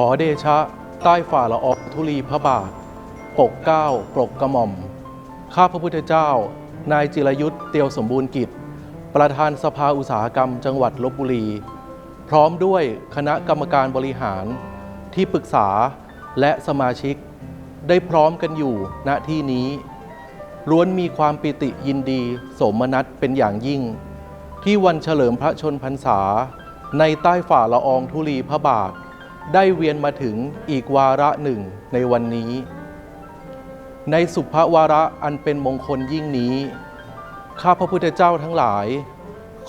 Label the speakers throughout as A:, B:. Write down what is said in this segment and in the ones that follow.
A: ขอเดชะ ใต้ฝ่าละอองธุลีพระบาท ปกเก้าปกกระหม่อม ข้าพระพุทธเจ้า นายจิรยุทธเตียวสมบูรณ์กิจ ประธานสภาอุตสาหกรรมจังหวัดลบบุรี พร้อมด้วยคณะกรรมการบริหาร ที่ปรึกษาและสมาชิก ได้พร้อมกันอยู่ณที่นี้ ล้วนมีความปิติยินดีสมนัสเป็นอย่างยิ่ง ที่วันเฉลิมพระชนพรรษา ในใต้ฝ่าละอองธุลีพระบาท ได้เวียนมาถึงอีกวาระหนึ่งในวันนี้ ในสุภวาระอันเป็นมงคลยิ่งนี้ ข้าพระพุทธเจ้าทั้งหลาย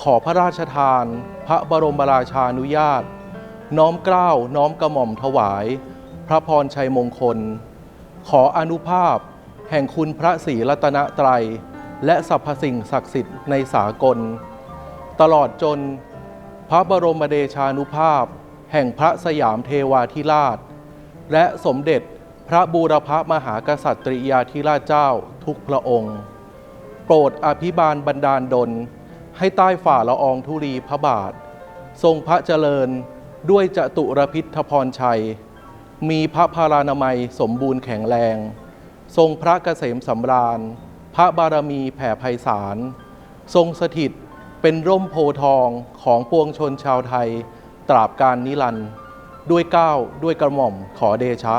A: ขอพระราชทาน พระบรมราชานุญาต น้อมเกล้าน้อมกระหม่อมถวาย พระพรชัยมงคล ขออนุภาพแห่งคุณพระศรีรัตนตรัย และสรรพสิ่งศักดิ์สิทธิ์ในสากล ตลอดจนพระบรมเดชานุภาพ แห่งพระสยามเทวาธิราช และสมเด็จพระบูรพมหากษัตริยาธิราชเจ้าทุกพระองค์ โปรดอภิบาลบันดาลดล ให้ใต้ฝ่าละอองธุลีพระบาท ทรงพระเจริญด้วยจตุรพิทพรชัย มีพระพารานามัยสมบูรณ์แข็งแรง ทรงพระเกษมสำราญ พระบารมีแผ่ไพศาล ทรงสถิตเป็นร่มโพทองของปวงชนชาวไทย ตราบการนิรันดร์ด้วยเก้าวด้วยกระหม่อมขอเดชะ